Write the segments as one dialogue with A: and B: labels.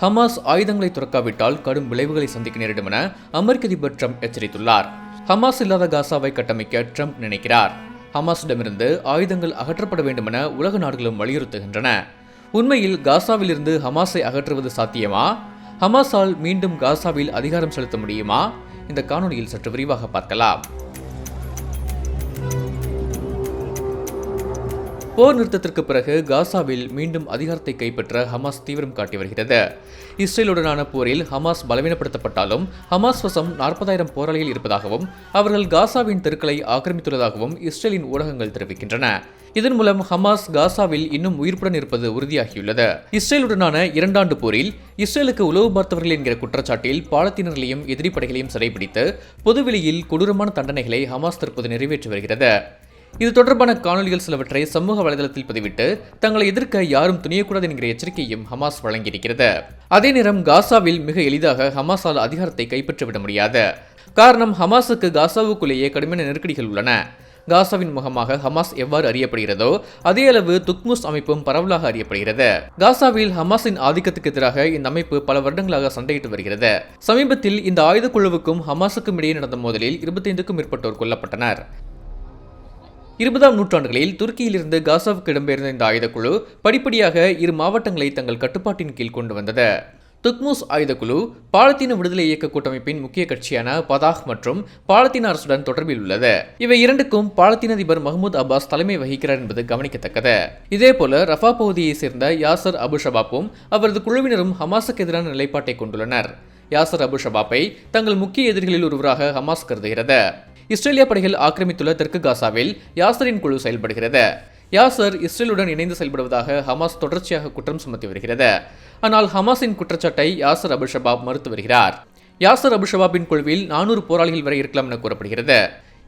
A: Hamas ஆயுதங்களை துறக்காவிட்டால் கடும் விளைவுகளை சந்திக்க நேரிடும் என அமெரிக்க அதிபர் ட்ரம்ப் எச்சரித்துள்ளார். ஹமாஸ் இல்லாத காசாவை கட்டமைக்க ட்ரம்ப் நினைக்கிறார். ஹமாஸிடமிருந்து ஆயுதங்கள் அகற்றப்பட வேண்டும் என உலக நாடுகளும் வலியுறுத்துகின்றன. உண்மையில் காசாவிலிருந்து ஹமாஸை அகற்றுவது சாத்தியமா? ஹமாஸால் மீண்டும் காசாவில் அதிகாரம் செலுத்த முடியுமா? இந்த காணொலியில் சற்று விரிவாக பார்க்கலாம். போர் நிறுத்தத்திற்கு பிறகு காசாவில் மீண்டும் அதிகாரத்தை கைப்பற்ற ஹமாஸ் தீவிரம் காட்டி வருகிறது. இஸ்ரேலுடனான போரில் ஹமாஸ் பலவீனப்படுத்தப்பட்டாலும் ஹமாஸ் வசம் நாற்பதாயிரம் போராளிகள் இருப்பதாகவும் அவர்கள் காசாவின் தெருக்களை ஆக்கிரமித்துள்ளதாகவும் இஸ்ரேலின் ஊடகங்கள் தெரிவிக்கின்றன. இதன் மூலம் ஹமாஸ் காசாவில் இன்னும் உயிர்ப்புடன் இருப்பது உறுதியாகியுள்ளது. இஸ்ரேலுடனான இரண்டாண்டு போரில் இஸ்ரேலுக்கு உளவு பார்த்தவர்கள் என்கிற குற்றச்சாட்டில் பாலத்தீனர்களையும் எதிரி படைகளையும் சிறைபிடித்து பொதுவெளியில் கொடூரமான தண்டனைகளை ஹமாஸ் தற்போது நிறைவேற்றி வருகிறது. இது தொடர்பான காணொலிகள் சிலவற்றை சமூக வலைதளத்தில் பதிவிட்டு தங்களை எதிர்க்க யாரும் துணியக்கூடாது என்கிற எச்சரிக்கையும் ஹமாஸ் வழங்கியிருக்கிறது. அதே நேரம் காசாவில் மிக எளிதாக ஹமாஸால் அதிகாரத்தை கைப்பற்றிவிட முடியாது. காரணம் ஹமாஸுக்கு காசாவுக்குள்ளேயே கடுமையான நெருக்கடிகள் உள்ளன. காசாவின் முகமாக ஹமாஸ் எவ்வாறு அறியப்படுகிறதோ அதே அளவு துக்முஸ் அமைப்பும் பரவலாக அறியப்படுகிறது. காசாவில் ஹமாஸின் ஆதிக்கத்துக்கு எதிராக இந்த அமைப்பு பல வருடங்களாக சண்டையிட்டு வருகிறது. சமீபத்தில் இந்த ஆயுத குழுவுக்கும் ஹமாஸுக்கும் இடையே நடந்த மோதலில் இருபத்தைந்துக்கும் மேற்பட்டோர் கொல்லப்பட்டனர். இருபதாம் நூற்றாண்டுகளில் துருக்கியிலிருந்து காசாவுக்கு இடம்பெயர்ந்த இந்த ஆயுதக்குழு படிப்படியாக இரு மாவட்டங்களை தங்கள் கட்டுப்பாட்டின் கீழ் கொண்டு வந்தது. துக்முஸ் ஆயுதக்குழு பாலத்தீன விடுதலை இயக்க கூட்டமைப்பின் முக்கிய கட்சியான பதாக் மற்றும் பாலத்தீன அரசுடன் தொடர்பில் உள்ளது. இவை இரண்டுக்கும் பாலத்தீன அதிபர் மஹமூத் அப்பாஸ் தலைமை வகிக்கிறார் என்பது கவனிக்கத்தக்கது. இதேபோல ரஃபா பகுதியைச் சேர்ந்த யாசர் அபு ஷபாப்பும் அவரது குழுவினரும் ஹமாஸுக்கு எதிரான நிலைப்பாட்டை கொண்டுள்ளனர். யாசர் அபு ஷபாப்பை தங்கள் முக்கிய எதிரிகளில் ஒருவராக ஹமாஸ் கருதுகிறது. இஸ்ரேலிய படைகள் ஆக்கிரமித்துள்ள தெற்கு காசாவில் யாசரின் குழு செயல்படுகிறது. யாசர் இஸ்ரேலுடன் இணைந்து செயல்படுவதாக ஹமாஸ் தொடர்ச்சியாக குற்றம் சுமத்தி வருகிறது. ஆனால் ஹமாஸின் குற்றச்சாட்டை யாசர் அபுஷபாப் மறுத்து வருகிறார். யாசர் அபுஷபாபின் குழுவில் நானூறு போராளிகள் வரை இருக்கலாம் என கூறப்படுகிறது.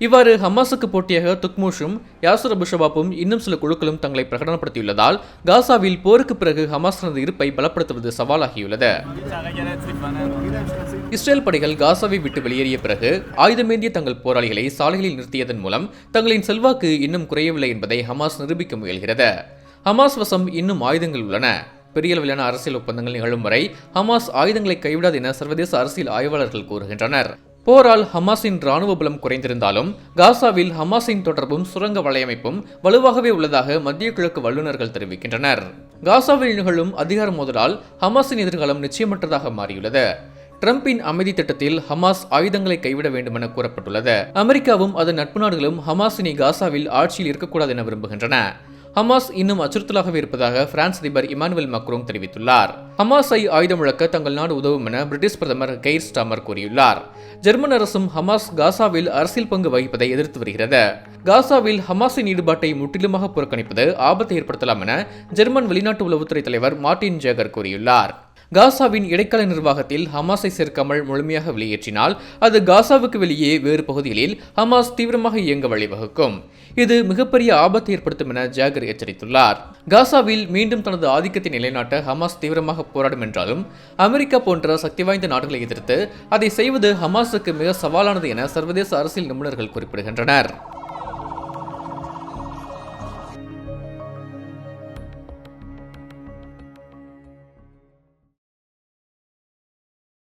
A: இவ்வாறு ஹமாஸுக்கு போட்டியாக துக்மூஷும் யாசர் அபுஷபாப்பும் இன்னும் சில குழுக்களும் தங்களை பிரகடனப்படுத்தியுள்ளதால் காசாவில் போருக்கு பிறகு ஹமாஸ் தனது இருப்பை பலப்படுத்துவது சவாலாகியுள்ளது. இஸ்ரேல் படைகள் காசாவை விட்டு வெளியேறிய பிறகு ஆயுதமேந்திய தங்கள் போராளிகளை சாலைகளில் நிறுத்தியதன் மூலம் தங்களின் செல்வாக்கு இன்னும் குறையவில்லை என்பதை ஹமாஸ் நிரூபிக்க முயல்கிறது. ஹமாஸ் வசம் இன்னும் ஆயுதங்கள் உள்ளன. பெரிய அளவிலான அரசியல் ஒப்பந்தங்கள் நிகழும் வரை ஹமாஸ் ஆயுதங்களை கைவிடாது என சர்வதேச அரசியல் ஆய்வாளர்கள் கூறுகின்றனர். போரால் ஹமாஸின் ராணுவ பலம் குறைந்திருந்தாலும் காசாவில் ஹமாஸின் தொடர்பும் சுரங்க வலையமைப்பும் வலுவாகவே உள்ளதாக மத்திய கிழக்கு வல்லுநர்கள் தெரிவிக்கின்றனர். காசாவில் நிகழும் அதிகார மோதலால் ஹமாஸின் எதிர்காலம் நிச்சயமற்றதாக மாறியுள்ளது. டிரம்பின் அமைதி திட்டத்தில் ஹமாஸ் ஆயுதங்களை கைவிட வேண்டும் என கூறப்பட்டுள்ளது. அமெரிக்காவும் அதன் நட்பு நாடுகளும் ஹமாஸினி காசாவில் ஆட்சியில் இருக்கக்கூடாது என விரும்புகின்றன. ஹமாஸ் இன்னும் அச்சுறுத்தலாகவே இருப்பதாக பிரான்ஸ் அதிபர் இமானுவேல் மக்ரோங் தெரிவித்துள்ளார். ஹமாஸை ஆயுதம் முழக்க தங்கள் நாடு உதவும் என பிரிட்டிஷ் பிரதமர் கெய்ர் ஸ்டாமர் கூறியுள்ளார். ஜெர்மன் அரசும் ஹமாஸ் காசாவில் அரசியல் பங்கு வகிப்பதை எதிர்த்து வருகிறது. காசாவில் ஹமாஸின் ஈடுபாட்டை முற்றிலுமாக புறக்கணிப்பது ஆபத்தை ஏற்படுத்தலாம் என ஜெர்மன் வெளிநாட்டு உளவுத்துறை தலைவர் மார்டின் ஜேகர் கூறியுள்ளார். காசாவின் இடைக்கால நிர்வாகத்தில் ஹமாஸை சேர்க்காமல் முழுமையாக வெளியேற்றினால் அது காசாவுக்கு வெளியே வேறு பகுதிகளில் ஹமாஸ் தீவிரமாக இயங்க வழிவகுக்கும். இது மிகப்பெரிய ஆபத்தை ஏற்படுத்தும் என ஜாகர் எச்சரித்துள்ளார். காசாவில் மீண்டும் தனது ஆதிக்கத்தை நிலைநாட்ட ஹமாஸ் தீவிரமாக போராடும் என்றாலும் அமெரிக்கா போன்ற சக்தி வாய்ந்த நாடுகளை எதிர்த்து அதை செய்வது ஹமாஸுக்கு மிக சவாலானது என சர்வதேச அரசியல் நிபுணர்கள் குறிப்பிடுகின்றனர்.